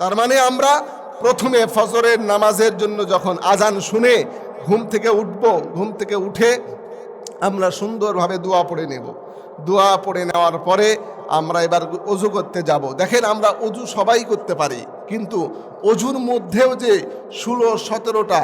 তার মানে আমরা প্রথমে ফজরের নামাজের জন্য যখন আজান শুনে ঘুম থেকে উঠব, ঘুম থেকে উঠে আমরা সুন্দরভাবে দোয়া পড়ে নেব। দোয়া পড়ে নেওয়ার পরে আমরা এবার অজু করতে যাব। দেখেন আমরা অজু সবাই করতে পারি, কিন্তু অজুর মধ্যেও যে ষোলো, সতেরোটা,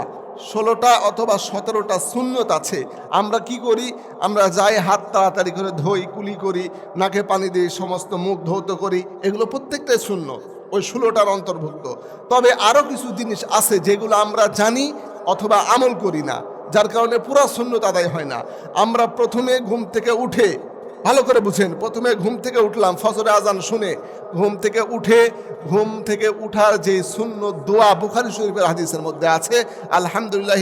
ষোলোটা অথবা সতেরোটা শূন্যত আছে, আমরা কি করি? আমরা যাই হাত তাড়াতাড়ি করে ধুই, কুলি করি, নাকে পানি দিয়ে সমস্ত মুখ ধৌত করি, এগুলো প্রত্যেকটাই শূন্য ওই ষোলোটার অন্তর্ভুক্ত। তবে আরও কিছু জিনিস আছে যেগুলো আমরা জানি অথবা আমল করি না, যার কারণে পুরা শূন্যত আদায় হয় না। আমরা প্রথমে ঘুম থেকে উঠে, ভালো করে বুঝেন, প্রথমে ঘুম থেকে উঠলাম, ফজরে আজান শুনে ঘুম থেকে উঠে, ঘুম থেকে উঠার যে শূন্য দোয়া বুখারি শরীফের হাদিসের মধ্যে আছে, আলহামদুলিল্লাহ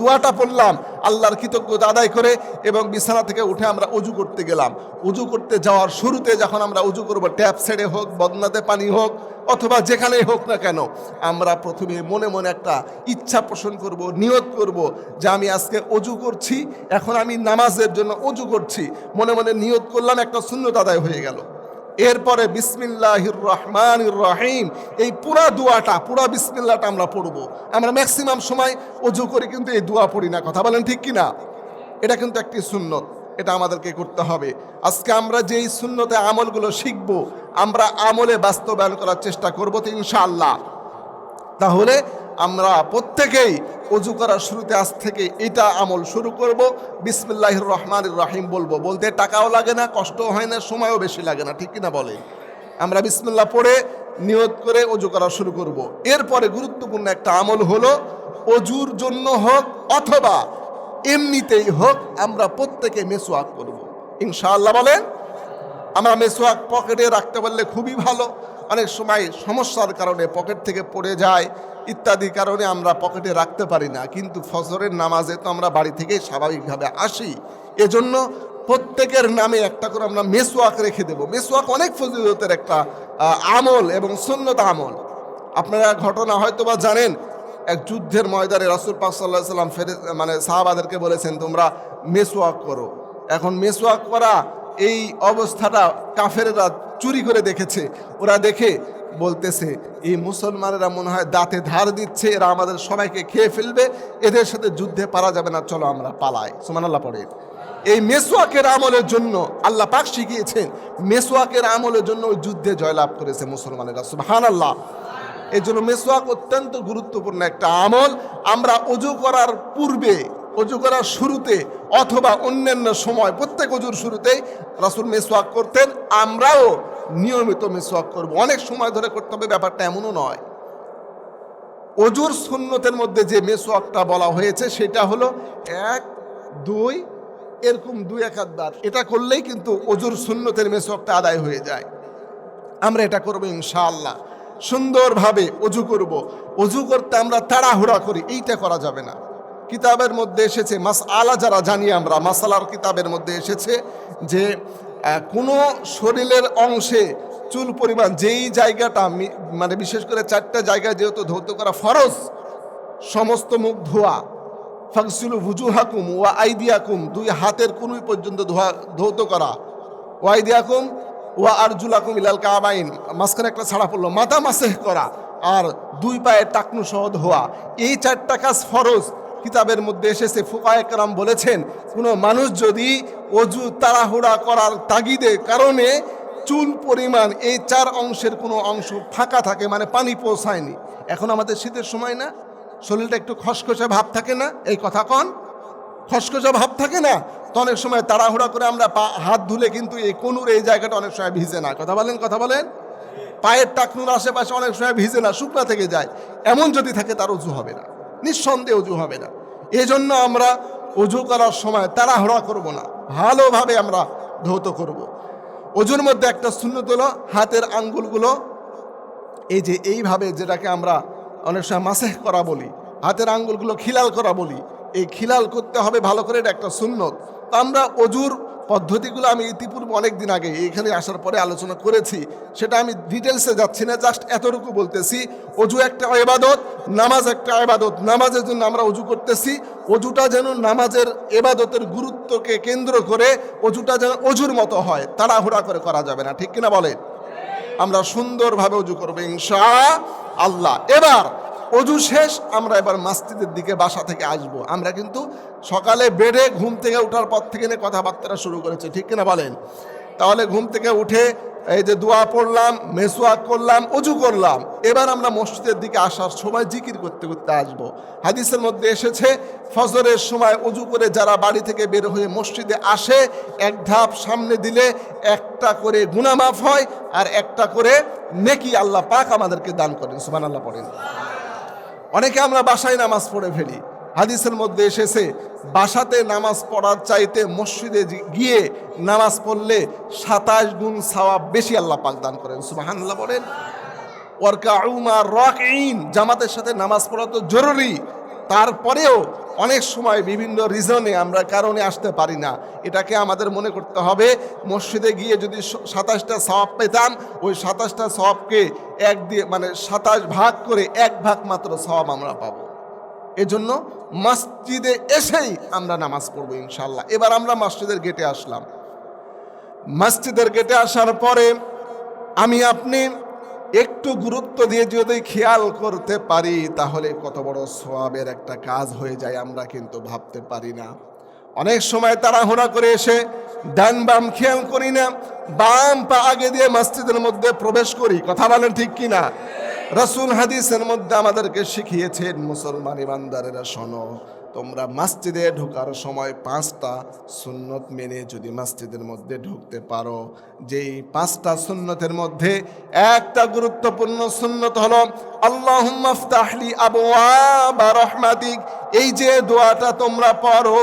দোয়াটা পড়লাম, আল্লাহর কৃতজ্ঞতা আদায় করে এবং বিছানা থেকে উঠে আমরা অজু করতে গেলাম। অজু করতে যাওয়ার শুরুতে যখন আমরা অজু করব, ট্যাপ ছেড়ে হোক, বদনাতে পানি হোক, অথবা যেখানেই হোক না কেন, আমরা প্রথমে মনে মনে একটা ইচ্ছা পোষণ করব, নিয়ত করব যে আমি আজকে অজু করছি, এখন আমি নামাজের জন্য অজু করছি। মনে মনে নিয়ত করলাম একটা শূন্যতা আদায় হয়ে গেল। এরপরে বিসমিল্লাহির রহমান রহিম, এই পুরা দোয়াটা, পুরা বিসমিল্লাটা আমরা পড়ব। আমরা ম্যাক্সিমাম সময় অজু করে, কিন্তু এই দোয়া পড়ি না। কথা বলেন ঠিক কিনা? এটা কিন্তু একটি সুন্নত, এটা আমাদেরকে করতে হবে। আজকে আমরা যেই শূন্যতে আমলগুলো শিখব, আমরা আমলে বাস্তবায়ন করার চেষ্টা করব তো ইনশাআল্লাহ। তাহলে আমরা প্রত্যেকেই অজু করার শুরুতে আজ থেকে এটা আমল শুরু করব বিসমিল্লাহ রহমান রাহিম বলব বলতে টাকাও লাগে না, কষ্টও হয় না, সময়ও বেশি লাগে না, ঠিক কিনা বলে আমরা বিসমিল্লাহ পড়ে নিয়ত করে অজু করা শুরু করব। এরপরে গুরুত্বপূর্ণ একটা আমল হলো অজুর জন্য হোক অথবা এমনিতেই হোক আমরা প্রত্যেকে মেসোয়াক করব। ইনশাআল্লাহ বলেন, আমরা মেসোয়াক পকেটে রাখতে পারলে খুবই ভালো অনেক সময় সমস্যার কারণে পকেট থেকে পড়ে যায় ইত্যাদি কারণে আমরা পকেটে রাখতে পারি না। কিন্তু ফজরের নামাজে তো আমরা বাড়ি থেকেই স্বাভাবিকভাবে আসি। এজন্য প্রত্যেকের নামে একটা করে আমরা মেসোয়াক রেখে দেব। মেসোয়াক অনেক ফজিলতের একটা আমল এবং সুন্নত আমল। আপনারা ঘটনা হয়তো বা জানেন, এক যুদ্ধের ময়দানে রাসুল পাক সাল্লাহ সাল্লাম ফেরে মানে সাহাবাদেরকে বলেছেন, তোমরা মেসোয়াক করো। এখন মেসোয়াক করা এই অবস্থাটা কাফেরেরা চুরি করে দেখেছে। ওরা দেখে বলতেছে, এই মুসলমানেরা মনে হয় দাঁতে ধার দিচ্ছে, এরা আমাদের সবাইকে খেয়ে ফেলবে, এদের সাথে যুদ্ধে পারা যাবে না, চলো আমরা পালাই। সুমানাল্লাহ পড়ে। এই মেসোয়াকের আমলের জন্য আল্লাহ পাক শিখিয়েছেন, মেসোয়াকের আমলের জন্য ওই যুদ্ধে জয়লাভ করেছে মুসলমানেরা সুবহান আল্লাহ এই জন্য মেসোয়াক অত্যন্ত গুরুত্বপূর্ণ একটা আমল। আমরা অজু করার পূর্বে, অজু করার শুরুতে অথবা অন্যান্য সময়, প্রত্যেক অজুর শুরুতেই রাসুল মেসোয়াক করতেন, আমরাও নিয়মিত মেসোয়াক করব। অনেক সময় ধরে করতে হবে, ব্যাপারটা এমনও নয়। অজুর সুন্নতের মধ্যে যে মেসোয়াকটা বলা হয়েছে, সেটা হলো এক, দুই, এরকম দুই এক বার। এটা করলেই কিন্তু অজুর সুন্নতের মেসোয়াকটা আদায় হয়ে যায়। আমরা এটা করব ইনশাআল্লাহ। সুন্দরভাবে অজু করব। অজু করতে আমরা তাড়াহুড়া করি, এইটা করা যাবে না। কিতাবের মধ্যে এসেছে মাস আলা যারা জানি আমরা মাসালার কিতাবের মধ্যে এসেছে যে কোনো শরীরের অংশে চুল পরিমাণ, যেই জায়গাটা মানে বিশেষ করে চারটা জায়গায় যেহেতু ধৌত করা ফরজ, সমস্ত মুখ ধোয়া ফাকসিলু ভুজুহাকুম ওয়া আইদিয়াকুম, দুই হাতের কুনুই পর্যন্ত ধোয়া, ধৌত করা। ওয়াইদিয়াকুম ওয়া আরজুলাকুম ইলাল কাবাইন, মাঝখানে একটা ছাড়া পড়ল, মাথা মাসেহ করা, আর দুই পায়ে টাকনু সহ ধোয়া। এই চারটা কাজ ফরজ কিতাবের মধ্যে এসেছে ফুকায়করাম বলেছেন, কোনো মানুষ যদি অজু তাড়াহুড়া করার তাগিদে কারণে চুল পরিমাণ এই চার অংশের কোনো অংশ ফাঁকা থাকে মানে পানি পৌঁছায়নি। এখন আমাদের শীতের সময় না, শরীরটা একটু খসখসে ভাব থাকে না, এই কথা কন? খসখসে ভাব থাকে না? তো অনেক সময় তাড়াহুড়া করে আমরা পা, হাত ধুলে কিন্তু এই কোনুর এই জায়গাটা অনেক সময় ভিজে না। কথা বলেন কথা বলেন। পায়ের টাকনুর আশেপাশে অনেক সময় ভিজে না, শুকনা থেকে যায়। এমন যদি থাকে তার উজু হবে না। নিঃসন্দেহে উজু হবে না। এজন্য জন্য আমরা উজু করার সময় তাড়াহড়া করব না। ভালোভাবে আমরা ধৌত করব। অজুর মধ্যে একটা শূন্য তোল হাতের আঙ্গুলগুলো এই যে এইভাবে যেটাকে আমরা অনেক সময় মাসে করা বলি, হাতের আঙ্গুলগুলো খিলাল করা বলি, এই খিলাল করতে হবে ভালো করে, এটা একটা সুন্নত। আমরা অজুর পদ্ধতিগুলো আমি ইতিপূর্বে অনেক দিন আগে এখানে আসার পরে আলোচনা করেছি, সেটা আমি ডিটেলসে যাচ্ছি না জাস্ট এতটুকু বলতেছি। অজু একটা এবাদত নামাজ একটা এবাদত নামাজের জন্য আমরা অজু করতেছি, অজুটা যেন নামাজের এবাদতের গুরুত্বকে কেন্দ্র করে অজুটা যেন অজুর মতো হয়, তাড়াহুড়া করে করা যাবে না, ঠিক কিনা বলেন? আমরা সুন্দরভাবে উজু করব, ইনশা আল্লাহ। এবার অজু শেষ, আমরা এবার মাস্তিদের দিকে বাসা থেকে আসব। আমরা কিন্তু সকালে বেডে ঘুম থেকে ওঠার পর থেকে নিয়ে কথাবার্তা শুরু করেছে, ঠিক কিনা বলেন? তাহলে ঘুম থেকে উঠে এই যে দোয়া পড়লাম মেসোয়াক করলাম, অজু করলাম, এবার আমরা মসজিদের দিকে আসার সময় জিকির করতে করতে আসব। হাদিসের মধ্যে এসেছে, ফজরের সময় অজু করে যারা বাড়ি থেকে বের হয়ে মসজিদে আসে, এক ধাপ সামনে দিলে একটা করে গুনামাফ হয় আর একটা করে নেকি আল্লাহ পাক আমাদেরকে দান করেন। সুমান আল্লাহ পড়েন। অনেকে আমরা বাসায় নামাজ পড়ে ফেলি। হাদিসের মধ্যে এসেছে, বাসাতে নামাজ পড়ার চাইতে মসজিদে গিয়ে নামাজ পড়লে সাতাশ গুণ সাওয়াব বেশি আল্লাহ পাক দান করেন। সুবাহান্লাহ বলেন ওয়ার্কা রক ইন জামাতের সাথে নামাজ পড়া তো জরুরি। তারপরেও অনেক সময় বিভিন্ন রিজনে আমরা কারণে আসতে পারি না। এটাকে আমাদের মনে করতে হবে, মসজিদে গিয়ে যদি সাতাশটা সওয়াব পেতাম, ওই সাতাশটা সওয়াবকে এক দিয়ে মানে সাতাশ ভাগ করে এক ভাগ মাত্র সওয়াব আমরা পাবো। এজন্য মসজিদে এসেই আমরা নামাজ পড়ব ইনশাল্লাহ এবার আমরা মসজিদের গেটে আসলাম। মসজিদের গেটে আসার পরে আমি আপনি একটু গুরুত্ব দিয়ে যদি খেয়াল করতে পারি, তাহলে কত বড় সোয়াবের একটা কাজ হয়ে যায় আমরা কিন্তু ভাবতে পারি না। অনেক সময় তাড়াহুড়া করে এসে ডান বাম খেয়াল করি না, বাম পা আগে দিয়ে মসজিদের মধ্যে প্রবেশ করি। কথা বলেন ঠিক কিনা? রসুল হাদিসের মধ্যে আমাদেরকে শিখিয়েছেন, মুসলমান ইমানদারেরা শোনো তোমরা মসজিদে ঢোকার সময় পাঁচটা সুন্নত মেনে যদি মসজিদের মধ্যে ঢুকতে পারো। যেই পাঁচটা সুন্নতের মধ্যে একটা গুরুত্বপূর্ণ সুন্নত হলো আল্লাহ মাফতাহলি আবু রহমাতিক। এই যে দোয়াটা তোমরা পড়ো,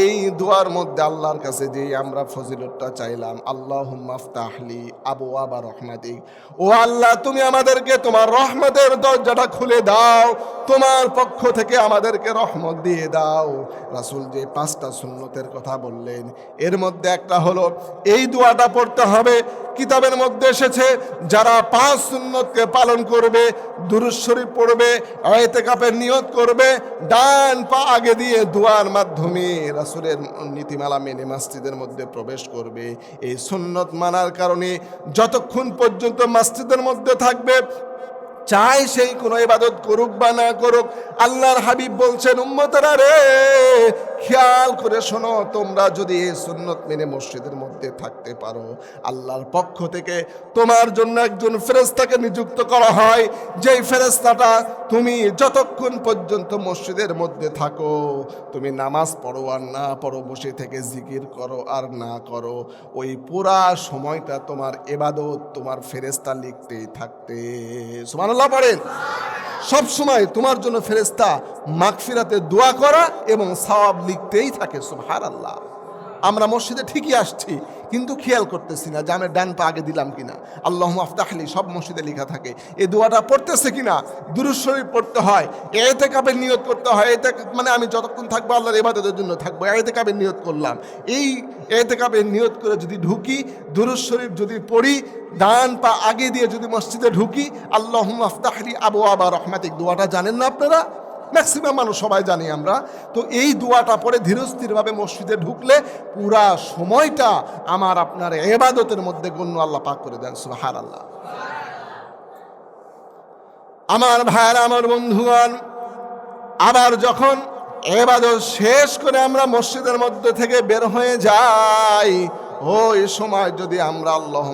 এই দোয়ার মধ্যে আল্লাহর কাছে যে আমরা ফজিলতটা চাইলাম আল্লাহ মাফতাহলি আবু আবা রহমাতিক। ও আল্লাহ, তুমি আমাদেরকে তোমার রহমতের দরজাটা খুলে দাও। তোমার পক্ষ থেকে আমাদেরকে রহমত দিয়ে দাও। রাসুল যে পাঁচটা সুন্নতের কথা বললেন, এর মধ্যে একটা হলো, এই দোয়াটা পড়তে হবে। কিতাবের মধ্যে এসেছে, যারা পাঁচ সুন্নতকে পালন করবে, দুরুদ শরীফ পড়বে, আয়তে কাপের নিয়ত করবে, ডান পা আগে দিয়ে দোয়ার মাধ্যমে রাসুলের নীতিমালা মেনে মসজিদের মধ্যে প্রবেশ করবে। এই সুন্নত মানার কারণে যতক্ষণ পর্যন্ত মসজিদের মধ্যে থাকবে চাই সেই কোনো ইবাদত করুক বা না করুক, আল্লাহর হাবিব বলছেন, উম্মতরা রে, খেয়াল করে শোনো, তোমরা যদি এই সুন্নত মেনে মসজিদের মধ্যে থাকতে পারো, আল্লাহর পক্ষ থেকে তোমার জন্য একজন ফেরেস্তাকে নিযুক্ত করা হয়, যেই ফেরেস্তাটা তুমি যতক্ষণ পর্যন্ত মসজিদের মধ্যে থাকো, তুমি নামাজ পড়ো আর না পড়ো, বসে থেকে জিকির করো আর না করো, ওই পুরা সময়টা তোমার এবাদত তোমার ফেরেস্তা লিখতেই থাকতে। সুবহানাল্লাহ পড়েন সব সময় তোমার জন্য ফেরেস্তা মাগফিরাতে দোয়া করা এবং সওয়াব লিখতেই থাকে, সুবহানাল্লাহ। আমরা মসজিদে ঠিকই আসছি কিন্তু খেয়াল করতেছি না যে আমি ডান পা আগে দিলাম কিনা। আল্লাহ আফতাহলি সব মসজিদে লেখা থাকে। এই দোয়াটা পড়তেছে কিনা? দুরুদ শরীফ পড়তে হয়। এতে কাপের নিয়ত করতে হয়। এতে মানে আমি যতক্ষণ থাকব আল্লাহর ইবাদতের জন্য থাকব। এতে কাপের নিয়ত করলাম। এই এতে কাপের নিয়ত করে যদি ঢুকি, দুরুদ শরীফ যদি পড়ি, ডান পা আগে দিয়ে যদি মসজিদে ঢুকি, আল্লাহ আফতাহলি আবু আবা রহমাতিক দোয়াটা জানেন না আপনারা? ম্যাক্সিমাম মানুষ সবাই জানি আমরা। তো এই দোয়াটা পরে ধীরস্থিরভাবে মসজিদে ঢুকলে পুরা সময়টা আমার আপনার এবাদতের মধ্যে গণ্য আল্লাহ পাক করে দেন সুহার আল্লাহ আমার ভাইয়েরা, আমার বন্ধুগণ, আবার যখন এবাদত শেষ করে আমরা মসজিদের মধ্যে থেকে বের হয়ে যাই ওই সময় যদি আমরা আল্লাহ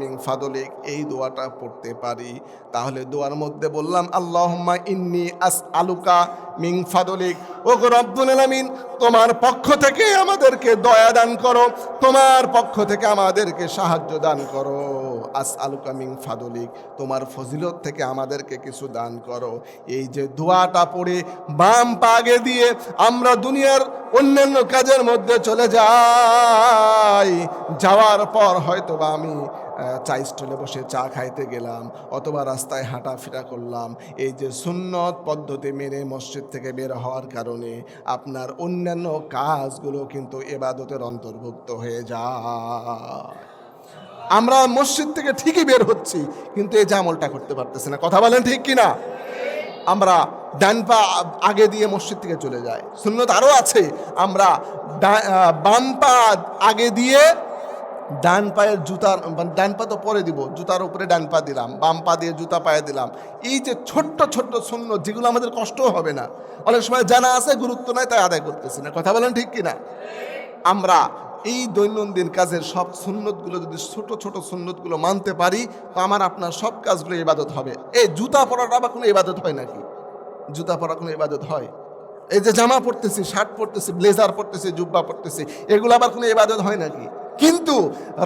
মিং ফাদলিক এই দোয়াটা পড়তে পারি, তাহলে দোয়ার মধ্যে বললাম, আল্লাহম্মা ইন্নি আস আলুকা মিং ফাদলিক ও রব্বুল আলামিন, তোমার পক্ষ থেকে আমাদেরকে দয়া দান করো, তোমার পক্ষ থেকে আমাদেরকে সাহায্য দান করো। আস আলুকা মিং ফাদলিক তোমার ফজিলত থেকে আমাদেরকে কিছু দান করো। এই যে দোয়াটা পড়ে বাম পাগে দিয়ে আমরা দুনিয়ার অন্যান্য কাজের মধ্যে চলে যাই, যাওয়ার পর হয়তো বা আমি চা স্টলে বসে চা খাইতে গেলাম, অথবা রাস্তায় হাঁটাফেরা করলাম। এই যে সুন্নত পদ্ধতি মেনে মসজিদ থেকে বের হওয়ার কারণে আপনার অন্যান্য কাজগুলো কিন্তু এবাদতের অন্তর্ভুক্ত হয়ে যায়। আমরা মসজিদ থেকে ঠিকই বের হচ্ছি, কিন্তু এই জামলটা করতে পারতেছি না। কথা বলেন ঠিক কিনা? আমরা ডান পা আগে দিয়ে মসজিদ থেকে চলে যাই। সুন্নত আরও আছে। আমরা বাম পা আগে দিয়ে ডান পায়ের জুতার মানে ডান পা তো পরে দিব, জুতার উপরে ডান পা দিলাম, বাম পা দিয়ে জুতা পায়ে দিলাম। এই যে ছোট্ট ছোট্ট শূন্য, যেগুলো আমাদের কষ্ট হবে না। অনেক সময় জানা আছে, গুরুত্ব নাই, তাই আদায় করতেছি না। কথা বলেন ঠিক কিনা? আমরা এই দৈনন্দিন কাজের সব সুন্নতগুলো, যদি ছোট ছোট সুন্নতগুলো মানতে পারি, তো আমার আপনার সব কাজগুলো ইবাদত হবে। এই জুতা পরাটা আবার কোনো ইবাদত হয় নাকি? জুতা পরা কোনো ইবাদত হয়? এই যে জামা পরতেছি, শার্ট পরতেছি, ব্লেজার পরতেছি, জুব্বা পরতেছি, এগুলো আবার কোনো ইবাদত হয় নাকি? কিন্তু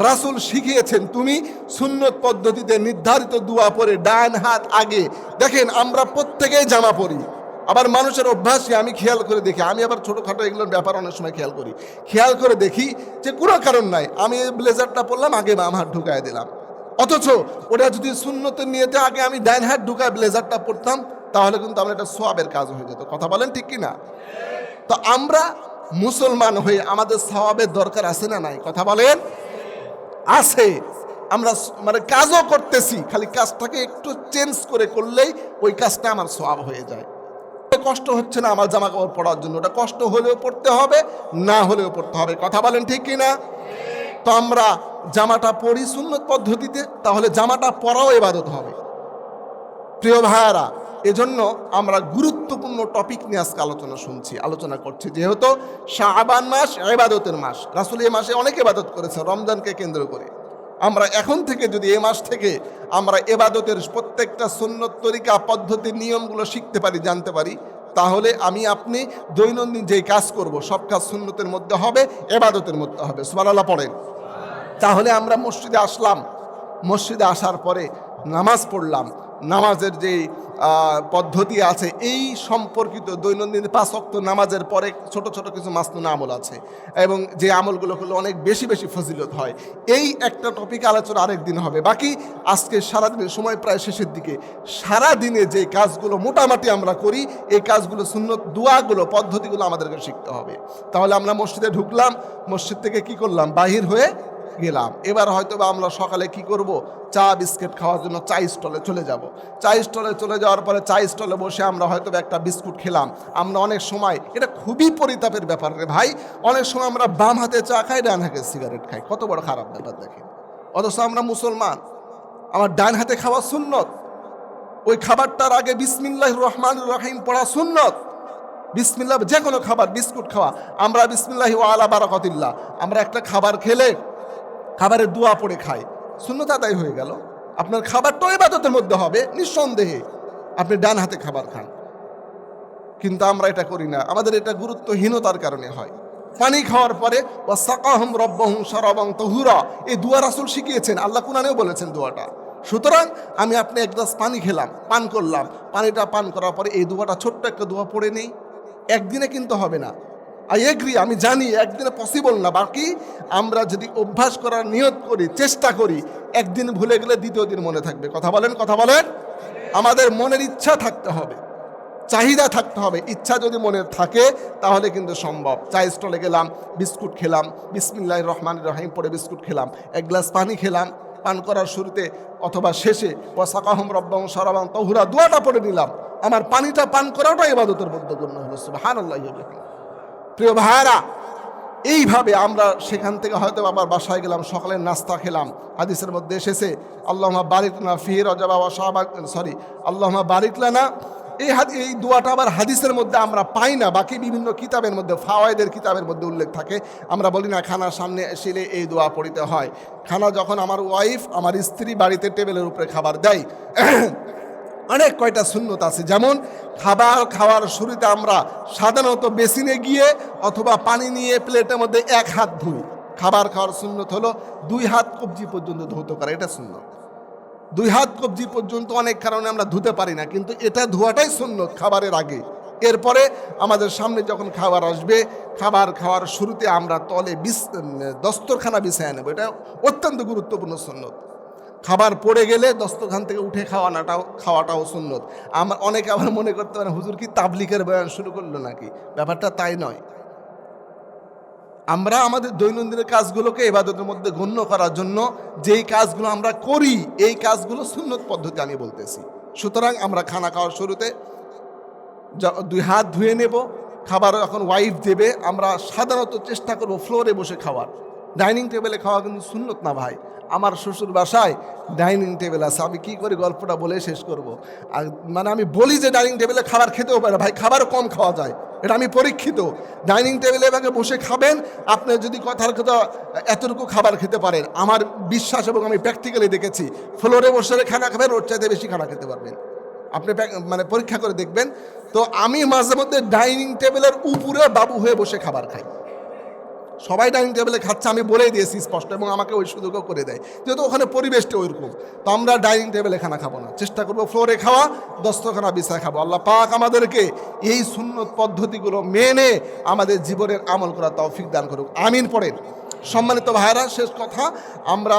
রাসুল শিখিয়েছেন, তুমি সুন্নত পদ্ধতিতে নির্ধারিত দুয়া পরে ডান হাত আগে। দেখেন, আমরা প্রত্যেকেই জামা পরি। আবার মানুষের অভ্যাসে আমি খেয়াল করে দেখি, আমি আবার ছোটোখাটো এগুলোর ব্যাপার অনেক সময় খেয়াল করি। খেয়াল করে দেখি যে কোনো কারণ নাই, আমি এই ব্লেজারটা পরলাম, আগে বাম হাত ঢুকায় দিলাম। অথচ ওটা যদি শূন্যতের নিয়েতে আগে আমি ডাইন হাত ঢুকায় ব্লেজারটা পরতাম, তাহলে কিন্তু আমার একটা সোয়াবের কাজ হয়ে যেত। কথা বলেন ঠিক কি না তো আমরা মুসলমান হয়ে আমাদের সওয়াবের দরকার আছে না নাই? কথা বলেন। আছে। আমরা মানে কাজও করতেছি, খালি কাজটাকে একটু চেঞ্জ করে করলেই ওই কাজটা আমার স্বভাব হয়ে যায়। কষ্ট হচ্ছে না আমার জামা কাপড় পরার জন্য? ওটা কষ্ট হলেও পড়তে হবে, না হলেও পড়তে হবে। কথা বলেন ঠিক কি না তো আমরা জামাটা পরি সুন্নত পদ্ধতিতে, তাহলে জামাটা পরাও এবাদত হবে। প্রিয় ভাইয়ারা এজন্য আমরা গুরুত্বপূর্ণ টপিক নিয়ে আজকে আলোচনা শুনছি, আলোচনা করছি। যেহেতু শাহবান মাস এবাদতের মাস, রাসুল এ মাসে অনেক এবাদত করেছে, রমজানকে কেন্দ্র করে। আমরা এখন থেকে যদি এ মাস থেকে আমরা এবাদতের প্রত্যেকটা সুন্নত তরিকা পদ্ধতির নিয়মগুলো শিখতে পারি, জানতে পারি, তাহলে আমি, আপনি দৈনন্দিন যেই কাজ করব, সব কাজ সুন্নতের মধ্যে হবে এবাদতের মধ্যে হবে। সুবহানাল্লাহ পড়েন। তাহলে আমরা মসজিদে আসলাম। মসজিদে আসার পরে নামাজ পড়লাম। নামাজের যে পদ্ধতি আছে, এই সম্পর্কিত দৈনন্দিন পাঁচ অক্ত নামাজের পরে ছোট ছোট কিছু মাসনুন আমল আছে এবং যে আমলগুলো করলে অনেক বেশি বেশি ফজিলত হয়। এই একটা টপিক আলোচনা আরেক দিন হবে। বাকি আজকে সারাদিনের সময় প্রায় শেষের দিকে। সারা দিনে যে কাজগুলো মোটামুটি আমরা করি, এই কাজগুলো শূন্য দোয়াগুলো, পদ্ধতিগুলো আমাদেরকে শিখতে হবে। তাহলে আমরা মসজিদে ঢুকলাম, মসজিদ থেকে কি করলাম? বাহির হয়ে গেলাম। এবার হয়তো বা আমরা সকালে কি করব? চা, বিস্কিট খাওয়ার জন্য চা স্টলে চলে যাব। চা স্টলে চলে যাওয়ার পরে চা স্টলে বসে আমরা হয়তো একটা বিস্কুট খেলাম। আমরা অনেক সময়, এটা খুবই পরিতাপের ব্যাপার রে ভাই। অনেক সময় আমরা বাম হাতে চা খাই, ডান হাতে সিগারেট খাই। কত বড় খারাপ ব্যাপার দেখেন। অথচ আমরা মুসলমান। আমার ডান হাতে খাওয়া সুন্নত। ওই খাবারটার আগে বিসমিল্লাহ রহমান রহিম পড়া সুন্নত। বিসমিল্লাহ, যে কোনো খাবার, বিস্কুট খাওয়া। আমরা বিসমিল্লাহি আলা বারাকাতিল্লাহ। আমরা একটা খাবার খেলে খাবারের দোয়া পড়ে খায়। শূন্যতা আদায় হয়ে গেল। আপনার খাবারটাও ইবাদতের মধ্যে হবে, নিঃসন্দেহে। আপনি ডান হাতে খাবার খান। কিন্তু আমরা এটা করি না। আমাদের এটা গুরুত্বহীনতার কারণে হয়। পানি খাওয়ার পরে ও সাকাহম রব্বাহুম সরবং তহুরা। এই দুয়া রাসুল শিখিয়েছেন। আল্লাহ কুনানেও বলেছেন দোয়াটা। সুতরাং আমি আপনি এক গ্লাস পানি খেলাম, পান করলাম। পানিটা পান করার পরে এই দোয়াটা ছোট্ট একটা দোয়া পড়ে নেই। একদিনে কিন্তু হবে না। আই এগ্রি আমি জানি একদিনে পসিবল না। বাকি আমরা যদি অভ্যাস করার নিয়ত করি, চেষ্টা করি, একদিন ভুলে গেলে দ্বিতীয় দিন মনে থাকবে। কথা বলেন কথা বলেন। আমাদের মনের ইচ্ছা থাকতে হবে। চাহিদা থাকতে হবে। ইচ্ছা যদি মনে থাকে, তাহলে কিন্তু সম্ভব। চা স্টলে গেলাম, বিস্কুট খেলাম বিসমিল্লাহ রহমান রহিম পরে বিস্কুট খেলাম, এক গ্লাস পানি খেলাম, পান করার শুরুতে অথবা শেষে ও সাকাহম রব্বাং সরাবাং তহুরা দোয়াটা পড়ে নিলাম। আমার পানিটা পান করাটা ইবাদতের মধ্যে গণ্য হলো। সুবাহান আল্লাহ প্রিয় ভাইরা এইভাবে আমরা সেখান থেকে হয়তো আবার বাসায় গেলাম সকালের নাস্তা খেলাম, হাদিসের মধ্যে এসেছে আল্লাহ বারিকনা ফির অজাবা সরি আল্লাহ বারিকলানা এই হাদি, এই দোয়াটা আবার হাদিসের মধ্যে আমরা পাই না, বাকি বিভিন্ন কিতাবের মধ্যে, ফাওয়াইদের কিতাবের মধ্যে উল্লেখ থাকে, আমরা বলি না খানার সামনে এসে এই দোয়া পড়িতে হয় খানা যখন আমার ওয়াইফ, আমার স্ত্রী বাড়িতে টেবিলের উপরে খাবার দেয় অনেক কয়টা শূন্যত আছে। যেমন খাবার, খাওয়ার শুরুতে আমরা সাধারণত বেসিনে গিয়ে অথবা পানি নিয়ে প্লেটের মধ্যে এক হাত ধুই। খাবার খাওয়ার সুন্নত হলো দুই হাত কবজি পর্যন্ত ধৌত করা, এটা সুন্নত। দুই হাত কবজি পর্যন্ত অনেক কারণে আমরা ধুতে পারি না, কিন্তু এটা ধোয়াটাই সুন্নত খাবারের আগে। এরপরে আমাদের সামনে যখন খাবার আসবে, খাবার খাওয়ার শুরুতে আমরা তলে বিস দস্তরখানা বিছায় নেব। এটা অত্যন্ত গুরুত্বপূর্ণ সুন্নত। খাবার পড়ে গেলে দস্তখান থেকে উঠে খাওয়ানাটাও, খাওয়াটাও সুন্নত। আমার, অনেকে আবার মনে করতে পারে, হুজুর কি তাবলিকের বয়ান শুরু করল নাকি? ব্যাপারটা তাই নয়। আমরা আমাদের দৈনন্দিন কাজগুলোকে এবাদতের মধ্যে গণ্য করার জন্য যেই কাজগুলো আমরা করি, এই কাজগুলো সুন্নত পদ্ধতি আমি বলতেছি। সুতরাং আমরা খানা খাওয়ার শুরুতে দুই হাত ধুয়ে নেব, খাবার এখন ওয়াইফ দেবে, আমরা সাধারণত চেষ্টা করব ফ্লোরে বসে খাওয়ার। ডাইনিং টেবিলে খাওয়া কিন্তু সুন্নত না ভাই। আমার শ্বশুর বাসায় ডাইনিং টেবিল আছে। আমি কী করে গল্পটা বলে শেষ করব। আর মানে আমি বলি যে ডাইনিং টেবিলে খাবার খেতেও পারে ভাই খাবার কম খাওয়া যায়। এটা আমি পরীক্ষিত। ডাইনিং টেবিলে এভাবে বসে খাবেন, আপনি যদি কথার কথা এতটুকু খাবার খেতে পারেন। আমার বিশ্বাস এবং আমি প্র্যাকটিক্যালি দেখেছি ফ্লোরে বসে খানা খাবেন, ওর চাইতে বেশি খানা খেতে পারবেন। আপনি মানে পরীক্ষা করে দেখবেন। তো আমি মাঝে মধ্যে ডাইনিং টেবিলের উপরে বাবু হয়ে বসে খাবার খাই। সবাই ডাইনিং টেবিলে খাচ্ছে আমি বলেই দিয়েছি স্পষ্ট এবং আমাকে ওই সুযোগও করে দেয়। যেহেতু ওখানে পরিবেশটা ওইরকম তো আমরা ডাইনিং টেবিলে খানা খাব না। চেষ্টা করব ফ্লোরে খাওয়া দস্তখানা বিছায় খাব। আল্লাহ পাক আমাদেরকে এই সুন্নত পদ্ধতিগুলো মেনে আমাদের জীবনের আমল করা তৌফিক দান করুক। আমিন পড়েন। সম্মানিত ভাইরা শেষ কথা আমরা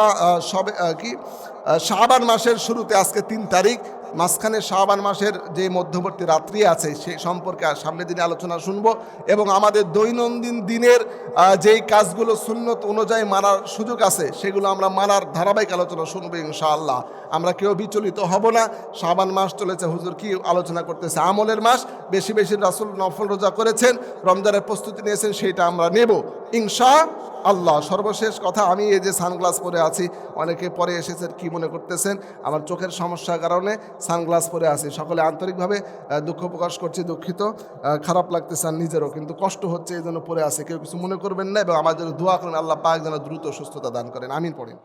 সবে কি আহ, শাবান মাসের শুরুতে আজকে তিন তারিখ মাঝখানে শাবান মাসের যে মধ্যবর্তী রাত্রি আছে সেই সম্পর্কে সামনের দিনে আলোচনা শুনব এবং আমাদের দৈনন্দিন দিনের যেই কাজগুলো সুন্নত অনুযায়ী মানার সুযোগ আছে, সেগুলো আমরা মানার ধারাবাহিক আলোচনা শুনব ইনশাআল্লাহ। আমরা কেউ বিচলিত হব না। শাবান মাস চলেছে, হুজুর কি আলোচনা করতেছে? আমলের মাস, বেশি বেশি রাসুল নফল রোজা করেছেন, রমজানের প্রস্তুতি নিয়েছেন সেইটা আমরা নেব। ইনশা আল্লাহ। সর্বশেষ কথা, আমি এই যে সানগ্লাস পরে আছি, অনেকে পরে এসেছেন, কি মনে করতেছেন? আমার চোখের সমস্যার কারণে সানগ্লাস পরে আছি। সকলে আন্তরিকভাবে দুঃখ প্রকাশ করছি, দুঃখিত খারাপ লাগতেছে আর নিজেরও, কিন্তু কষ্ট হচ্ছে এই জন্য পরে আছে। কেউ কিছু মনে করবেন না এবং আমার জন্য দোয়া করেন, আল্লাহ পাক যেন দ্রুত সুস্থতা দান করেন। আমিন পড়েন।